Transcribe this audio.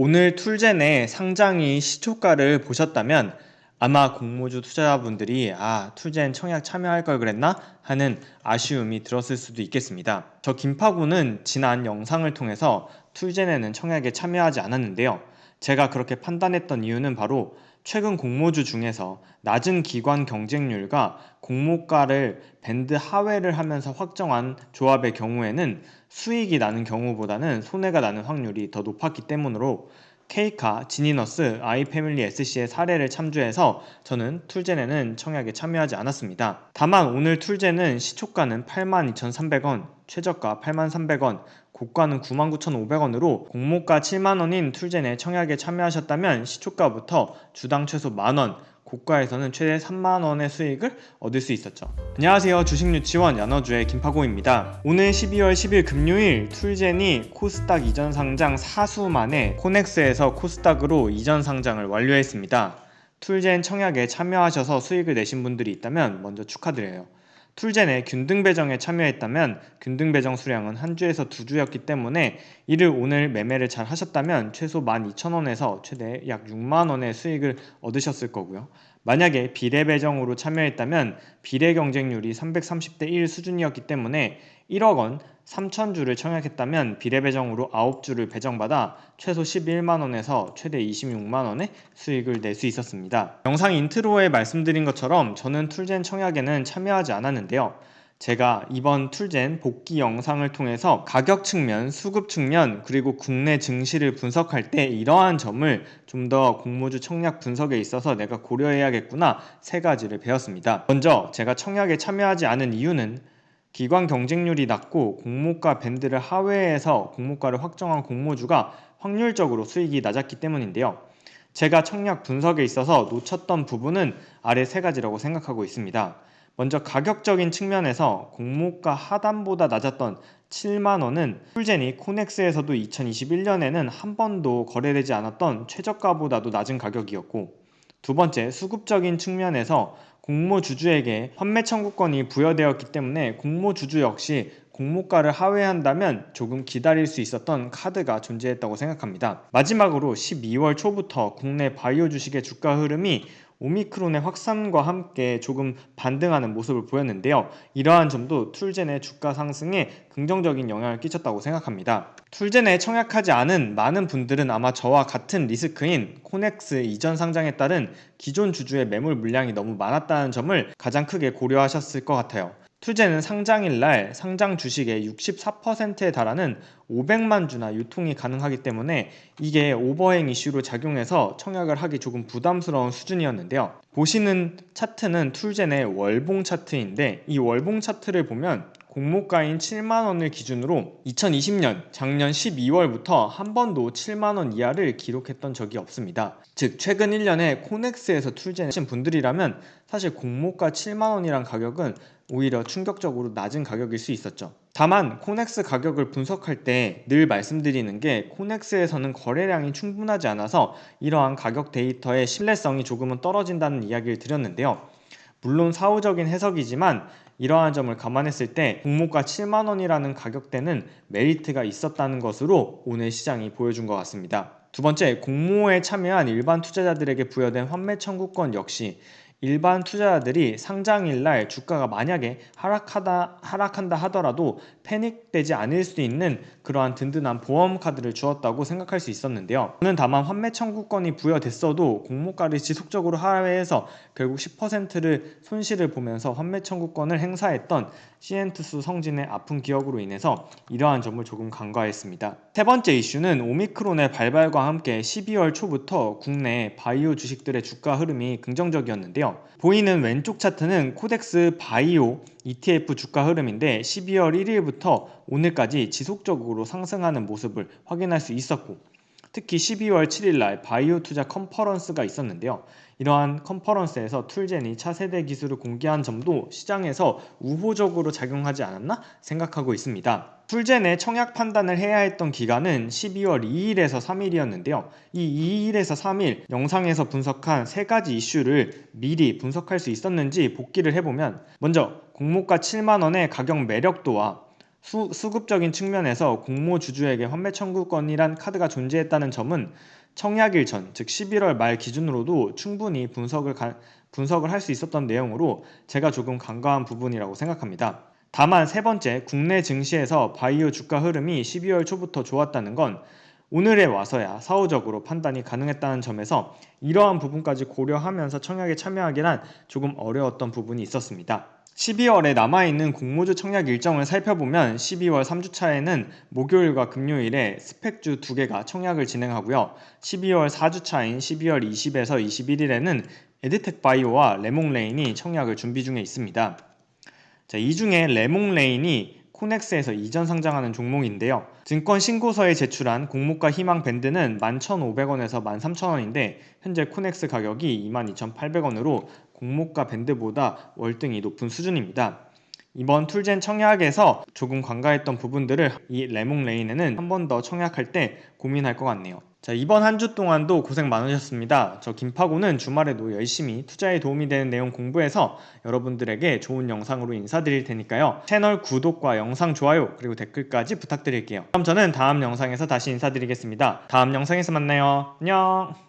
오늘 툴젠의 상장이 시초가를 보셨다면 아마 공모주 투자자분들이 아, 툴젠 청약 참여할 걸 그랬나? 하는 아쉬움이 들었을 수도 있겠습니다. 저 김파구는 지난 영상을 통해서 툴젠에는 청약에 참여하지 않았는데요. 제가 그렇게 판단했던 이유는 바로 최근 공모주 중에서 낮은 기관 경쟁률과 공모가를 밴드 하회를 하면서 확정한 조합의 경우에는 수익이 나는 경우보다는 손해가 나는 확률이 더 높았기 때문으로 케이카, 지니너스, 아이패밀리 SC의 사례를 참조해서 저는 툴젠에는 청약에 참여하지 않았습니다. 다만 오늘 툴젠은 시초가는 82,300원, 최저가 83,300원, 고가는 99,500원으로 공모가 7만원인 툴젠에 청약에 참여하셨다면 시초가부터 주당 최소 만원, 고가에서는 최대 3만 원의 수익을 얻을 수 있었죠. 안녕하세요. 주식 유치원 연어주의 김파고입니다. 오늘 12월 10일 금요일 툴젠이 코스닥 이전 상장 4수 만에 코넥스에서 코스닥으로 이전 상장을 완료했습니다. 툴젠 청약에 참여하셔서 수익을 내신 분들이 있다면 먼저 축하드려요. 툴젠의 균등 배정에 참여했다면 균등 배정 수량은 한 주에서 두 주였기 때문에 이를 오늘 매매를 잘 하셨다면 최소 12,000원에서 최대 약 6만 원의 수익을 얻으셨을 거고요. 만약에 비례 배정으로 참여했다면 비례 경쟁률이 330대 1 수준이었기 때문에 1억 원 3,000주를 청약했다면 비례 배정으로 9주를 배정받아 최소 11만 원에서 최대 26만 원의 수익을 낼 수 있었습니다. 영상 인트로에 말씀드린 것처럼 저는 툴젠 청약에는 참여하지 않았는데요. 제가 이번 툴젠 복귀 영상을 통해서 가격 측면, 수급 측면, 그리고 국내 증시를 분석할 때 이러한 점을 좀 더 공모주 청약 분석에 있어서 내가 고려해야겠구나 세 가지를 배웠습니다. 먼저 제가 청약에 참여하지 않은 이유는 기관 경쟁률이 낮고 공모가 밴드를 하회해서 공모가를 확정한 공모주가 확률적으로 수익이 낮았기 때문인데요. 제가 청약 분석에 있어서 놓쳤던 부분은 아래 세 가지라고 생각하고 있습니다. 먼저 가격적인 측면에서 공모가 하단보다 낮았던 7만 원은 풀젠이 코넥스에서도 2021년에는 한 번도 거래되지 않았던 최저가보다도 낮은 가격이었고 두 번째 수급적인 측면에서 공모 주주에게 판매 청구권이 부여되었기 때문에 공모 주주 역시 공모가를 하회한다면 조금 기다릴 수 있었던 카드가 존재했다고 생각합니다. 마지막으로 12월 초부터 국내 바이오 주식의 주가 흐름이 오미크론의 확산과 함께 조금 반등하는 모습을 보였는데요. 이러한 점도 툴젠의 주가 상승에 긍정적인 영향을 끼쳤다고 생각합니다. 툴젠에 청약하지 않은 많은 분들은 아마 저와 같은 리스크인 코넥스 이전 상장에 따른 기존 주주의 매물 물량이 너무 많았다는 점을 가장 크게 고려하셨을 것 같아요. 투제는 상장일 날 상장 주식의 64%에 달하는 500만 주나 유통이 가능하기 때문에 이게 오버행 이슈로 작용해서 청약을 하기 조금 부담스러운 수준이었는데요. 보시는 차트는 툴젠의 월봉 차트인데 이 월봉 차트를 보면 공모가인 7만 원을 기준으로 2020년 작년 12월부터 한 번도 7만 원 이하를 기록했던 적이 없습니다. 즉 최근 1년에 코넥스에서 툴젠 하신 분들이라면 사실 공모가 7만 원이란 가격은 오히려 충격적으로 낮은 가격일 수 있었죠. 다만 코넥스 가격을 분석할 때 늘 말씀드리는 게 코넥스에서는 거래량이 충분하지 않아서 이러한 가격 데이터의 신뢰성이 조금은 떨어진다는 이야기를 드렸는데요. 물론 사후적인 해석이지만 이러한 점을 감안했을 때 공모가 7만 원이라는 가격대는 메리트가 있었다는 것으로 오늘 시장이 보여준 것 같습니다. 두 번째, 공모에 참여한 일반 투자자들에게 부여된 환매 청구권 역시 일반 투자자들이 상장일 날 주가가 만약에 하락하다 하락한다 하더라도 패닉되지 않을 수 있는 그러한 든든한 보험 카드를 주었다고 생각할 수 있었는데요. 저는 다만 환매 청구권이 부여됐어도 공모가를 지속적으로 하회해서 결국 10%를 손실을 보면서 환매 청구권을 행사했던 시엔투스 성진의 아픈 기억으로 인해서 이러한 점을 조금 간과했습니다. 세 번째 이슈는 오미크론의 발발과 함께 12월 초부터 국내 바이오 주식들의 주가 흐름이 긍정적이었는데요. 보이는 왼쪽 차트는 코덱스 바이오 ETF 주가 흐름인데 12월 1일부터 오늘까지 지속적으로 상승하는 모습을 확인할 수 있었고 특히 12월 7일 날 바이오 투자 컨퍼런스가 있었는데요. 이러한 컨퍼런스에서 툴젠이 차세대 기술을 공개한 점도 시장에서 우호적으로 작용하지 않았나 생각하고 있습니다. 툴젠의 청약 판단을 해야 했던 기간은 12월 2일에서 3일이었는데요. 이 2일에서 3일 영상에서 분석한 세 가지 이슈를 미리 분석할 수 있었는지 복기를 해보면 먼저 공모가 7만원의 가격 매력도와 수, 수급적인 측면에서 공모 주주에게 환매 청구권이란 카드가 존재했다는 점은 청약일 전, 즉 11월 말 기준으로도 충분히 분석을 가- 분석을 할 수 있었던 내용으로 제가 조금 간과한 부분이라고 생각합니다. 다만 세 번째, 국내 증시에서 바이오 주가 흐름이 12월 초부터 좋았다는 건 오늘에 와서야 사후적으로 판단이 가능했다는 점에서 이러한 부분까지 고려하면서 청약에 참여하기란 조금 어려웠던 부분이 있었습니다. 12월에 남아있는 공모주 청약 일정을 살펴보면 12월 3주차에는 목요일과 금요일에 스펙주 두 개가 청약을 진행하고요. 12월 4주차인 12월 20에서 21일에는 에드텍 바이오와 레몽레인이 청약을 준비 중에 있습니다. 자, 이 중에 레몽레인이 코넥스에서 이전 상장하는 종목인데요. 증권 신고서에 제출한 공모가 희망 밴드는 11,500원에서 13,000원인데 현재 코넥스 가격이 22,800원으로 공모가 밴드보다 월등히 높은 수준입니다. 이번 툴젠 청약에서 조금 관가했던 부분들을 이 레몽 레인에는 한 번 더 청약할 때 고민할 것 같네요. 자, 이번 한 주 동안도 고생 많으셨습니다. 저 김파고는 주말에도 열심히 투자에 도움이 되는 내용 공부해서 여러분들에게 좋은 영상으로 인사드릴 테니까요. 채널 구독과 영상 좋아요 그리고 댓글까지 부탁드릴게요. 그럼 저는 다음 영상에서 다시 인사드리겠습니다. 다음 영상에서 만나요. 안녕!